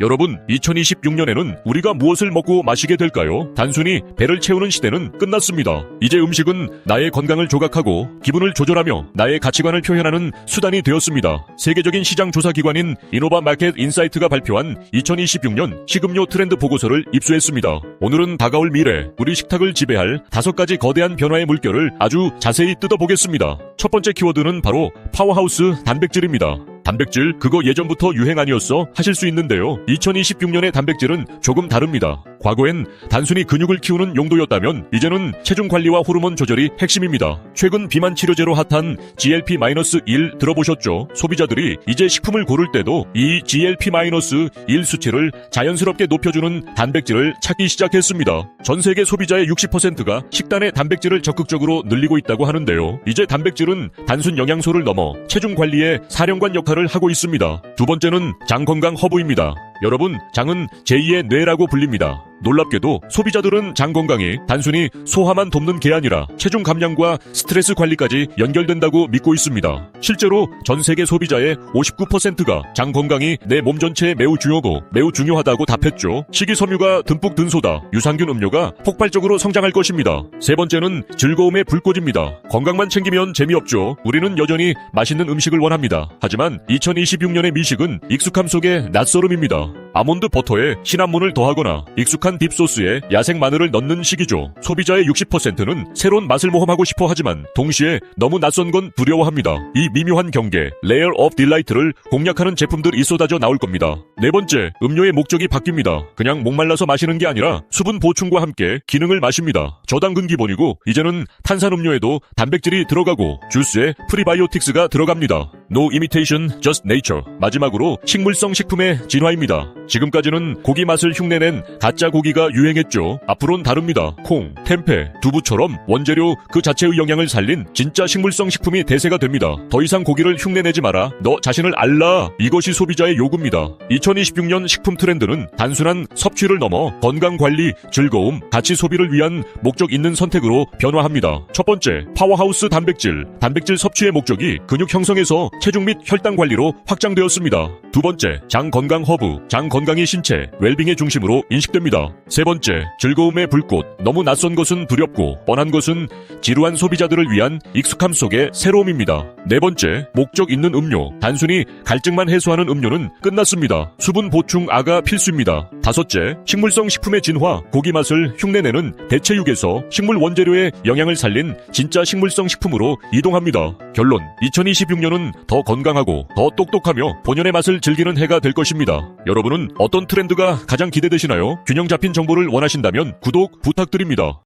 여러분, 2026년에는 우리가 무엇을 먹고 마시게 될까요? 단순히 배를 채우는 시대는 끝났습니다. 이제 음식은 나의 건강을 조각하고 기분을 조절하며 나의 가치관을 표현하는 수단이 되었습니다. 세계적인 시장 조사 기관인 이노바 마켓 인사이트가 발표한 2026년 식음료 트렌드 보고서를 입수했습니다. 오늘은 다가올 미래, 우리 식탁을 지배할 다섯 가지 거대한 변화의 물결을 아주 자세히 뜯어보겠습니다. 첫 번째 키워드는 바로 파워하우스 단백질입니다. 단백질 그거 예전부터 유행 아니었어 하실 수 있는데요. 2026년의 단백질은 조금 다릅니다. 과거엔 단순히 근육을 키우는 용도였다면 이제는 체중 관리와 호르몬 조절이 핵심입니다. 최근 비만 치료제로 핫한 GLP-1 들어보셨죠? 소비자들이 이제 식품을 고를 때도 이 GLP-1 수치를 자연스럽게 높여주는 단백질을 찾기 시작했습니다. 전 세계 소비자의 60%가 식단에 단백질을 적극적으로 늘리고 있다고 하는데요. 이제 단백질은 단순 영양소를 넘어 체중 관리에 사령관 역할을 하고 있습니다. 두 번째는 장 건강 허브입니다. 여러분, 장은 제2의 뇌라고 불립니다. 놀랍게도 소비자들은 장 건강이 단순히 소화만 돕는 게 아니라 체중 감량과 스트레스 관리까지 연결된다고 믿고 있습니다. 실제로 전 세계 소비자의 59%가 장 건강이 내 몸 전체에 매우 중요하고 매우 중요하다고 답했죠. 식이섬유가 듬뿍 든 소다, 유산균 음료가 폭발적으로 성장할 것입니다. 세 번째는 즐거움의 불꽃입니다. 건강만 챙기면 재미없죠. 우리는 여전히 맛있는 음식을 원합니다. 하지만 2026년의 미식은 익숙함 속의 낯설음입니다. 아몬드 버터에 시나몬을 더하거나 익숙한 딥소스에 야생 마늘을 넣는 시기죠. 소비자의 60%는 새로운 맛을 모험하고 싶어 하지만 동시에 너무 낯선 건 두려워합니다. 이 미묘한 경계, 레이어 오브 딜라이트를 공략하는 제품들이 쏟아져 나올 겁니다. 네 번째, 음료의 목적이 바뀝니다. 그냥 목말라서 마시는 게 아니라 수분 보충과 함께 기능을 마십니다. 저당근 기본이고 이제는 탄산음료에도 단백질이 들어가고 주스에 프리바이오틱스가 들어갑니다. No imitation, just nature. 마지막으로 식물성 식품의 진화입니다. 지금까지는 고기 맛을 흉내낸 가짜 고기가 유행했죠. 앞으론 다릅니다. 콩, 템페, 두부처럼 원재료 그 자체의 영양을 살린 진짜 식물성 식품이 대세가 됩니다. 더 이상 고기를 흉내내지 마라. 너 자신을 알라. 이것이 소비자의 요구입니다. 2026년 식품 트렌드는 단순한 섭취를 넘어 건강 관리, 즐거움, 가치 소비를 위한 목적 있는 선택으로 변화합니다. 첫 번째, 파워하우스 단백질. 단백질 섭취의 목적이 근육 형성에서 체중 및 혈당 관리로 확장되었습니다. 두 번째, 장 건강 허브. 장 건강이 신체, 웰빙의 중심으로 인식됩니다. 세 번째, 즐거움의 불꽃. 너무 낯선 것은 두렵고 뻔한 것은 지루한 소비자들을 위한 익숙함 속의 새로움입니다. 네 번째, 목적 있는 음료. 단순히 갈증만 해소하는 음료는 끝났습니다. 수분 보충 아가 필수입니다. 다섯째, 식물성 식품의 진화. 고기 맛을 흉내내는 대체육에서 식물 원재료의 영양을 살린 진짜 식물성 식품으로 이동합니다. 결론, 2026년은 더 건강하고 더 똑똑하며 본연의 맛을 즐기는 해가 될 것입니다. 여러분은 어떤 트렌드가 가장 기대되시나요? 균형 잡힌 정보를 원하신다면 구독 부탁드립니다.